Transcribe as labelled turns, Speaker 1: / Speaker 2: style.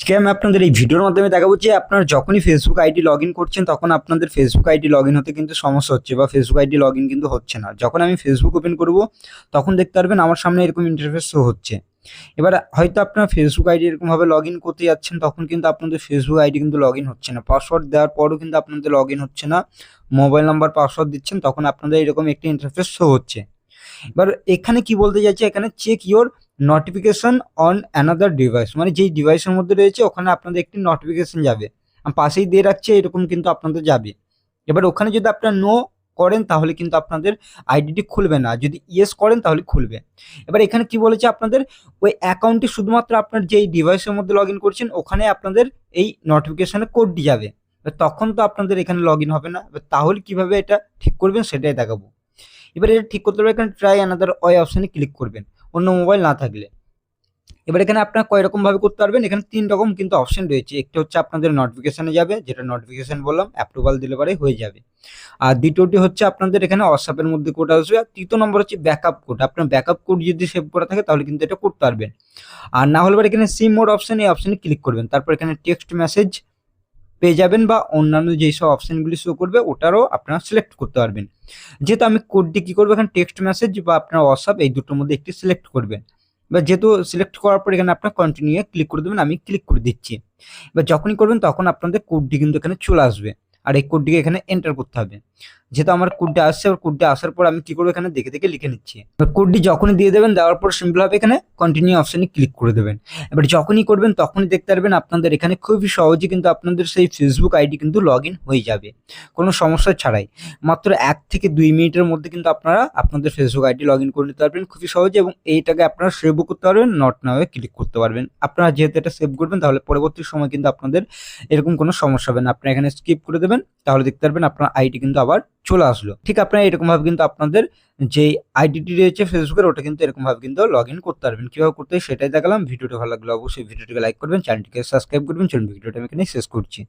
Speaker 1: আজকে আমি আপনাদের এই ভিডিওর মাধ্যমে দেখাবো যে আপনার যখনই ফেসবুক আইডি লগ করছেন, তখন আপনাদের ফেসবুক আইডি লগ হতে কিন্তু সমস্যা হচ্ছে বা ফেসবুক আইডি লগ কিন্তু হচ্ছে না। যখন আমি ফেসবুক ওপেন করব, তখন দেখতে পারবেন আমার সামনে এরকম ইন্টারফেস শো হচ্ছে। এবার হয়তো আপনার ফেসবুক আইডি এরকমভাবে লগ ইন করতে যাচ্ছেন, তখন কিন্তু আপনাদের ফেসবুক আইডি কিন্তু লগ হচ্ছে না। পাসওয়ার্ড দেওয়ার পরও কিন্তু আপনাদের লগ হচ্ছে না। মোবাইল নাম্বার পাসওয়ার্ড দিচ্ছেন, তখন আপনাদের এরকম একটি ইন্টারফেস শো হচ্ছে। এবার এখানে কি বলতে যাচ্ছে এখানে check your notification on another device মানে যেই ডিভাইসের মধ্যে রয়েছে, ওখানে আপনাদের একটি নোটিফিকেশন যাবে। পাশেই দিয়ে রাখছে, এরকম কিন্তু আপনাদের যাবে। এবার ওখানে যদি আপনার নো করেন, তাহলে কিন্তু আপনাদের আইডিটি খুলবে না। যদি ইয়েস করেন, তাহলে খুলবে। এবার এখানে কি বলেছে আপনাদের? ওই অ্যাকাউন্টটি শুধুমাত্র আপনার যেই ডিভাইসের মধ্যে লগ করছেন, ওখানে আপনাদের এই নোটিফিকেশনের কোডটি যাবে। তখন তো আপনাদের এখানে লগ হবে না। তাহলে কীভাবে এটা ঠিক করবেন, সেটাই দেখাবো। এবার এটা ঠিক করতে হবে, এখানে ট্রাই অ্যানাদার ওয়ে অপশানে ক্লিক করবেন। অন্য মোবাইল না থাকলে। এবার এখানে আপনার কয় রকম ভাবে করতে পারবেন? এখানে তিন রকম কিন্তু অপশন রয়েছে। একটি হচ্ছে আপনাদের নোটিফিকেশনে যাবে, যেটা নোটিফিকেশন বললাম অ্যাপ্রুভাল দিলে পরে হয়ে যাবে। আর দ্বিতীয়টি হচ্ছে আপনাদের এখানে হোয়াটসঅ্যাপের মধ্যে কোড আসবে। আর তৃতীয় নম্বর হচ্ছে ব্যাকআপ কোড আপনার ব্যাকআপ কোড যদি সেভ করা থাকে, তাহলে কিন্তু এটা করতে পারবেন। আর না হলে এখানে সিম মোড অপশন এই অপশনে ক্লিক করবেন। তারপর এখানে টেক্সট মেসেজ পেয়ে যাবেন বা অন্যান্য যেই সব অপশানগুলি শো করবে, ওটারও আপনারা সিলেক্ট করতে পারবেন। যেহেতু আমি কোডটি কী করব? এখানে টেক্সট মেসেজ বা আপনার হোয়াটসঅ্যাপ এই দুটোর মধ্যে একটি সিলেক্ট করবেন। বা যেহেতু সিলেক্ট করার পর এখানে আপনার কন্টিনিউ ক্লিক করে দেবেন, আমি ক্লিক করে দিচ্ছি। বা যখনই করবেন, তখন আপনাদের কোডটি কিন্তু এখানে চলে আসবে। আর এই কোডটিকে এখানে এন্টার করতে হবে। যেহেতু আমার কোডটা আসছে আর কোডটি আসার পর আমি কি করব এখানে? দেখে দেখে লিখে নিচ্ছি। এবার কোডটি যখনই দিয়ে দেবেন, দেওয়ার পর সিম্পল হবে এখানে কন্টিনিউ অপশনে ক্লিক করে দেবেন। এবার যখনই করবেন, তখনই দেখতে পারবেন আপনাদের এখানে খুবই সহজে কিন্তু আপনাদের সেই ফেসবুক আইডি কিন্তু লগ হয়ে যাবে। কোনো সমস্যা ছাড়াই। মাত্র এক থেকে দুই মিনিটের মধ্যে কিন্তু আপনারা আপনাদের ফেসবুক আইডি লগ করে নিতে পারবেন খুবই সহজে এবং এইটাকে আপনারা সেভও করতে পারবেন নট নাওয়ে ক্লিক করতে পারবেন। আপনারা যেহেতু এটা সেভ করবেন, তাহলে পরবর্তী সময় কিন্তু আপনাদের এরকম কোনো সমস্যা হবে না। আপনারা এখানে স্কিপ করে দেবেন, তাহলে দেখতে পারবেন আপনার আইডি কিন্তু আবার চলে আসলো। ঠিক আপনারা এরকমভাবে কিন্তু আপনাদের যে আইডিটি রয়েছে ফেসবুকের, ওটা কিন্তু এরকমভাবে কিন্তু লগ ইন করতে পারবেন। কীভাবে করতে সেটাই দেখালাম। ভিডিওটা ভালো লাগল অবশ্যই ভিডিওটিকে লাইক করবেন চ্যানেলটিকে সাবস্ক্রাইব করবেন। চলুন, ভিডিওটা আমি এখানে শেষ করছি।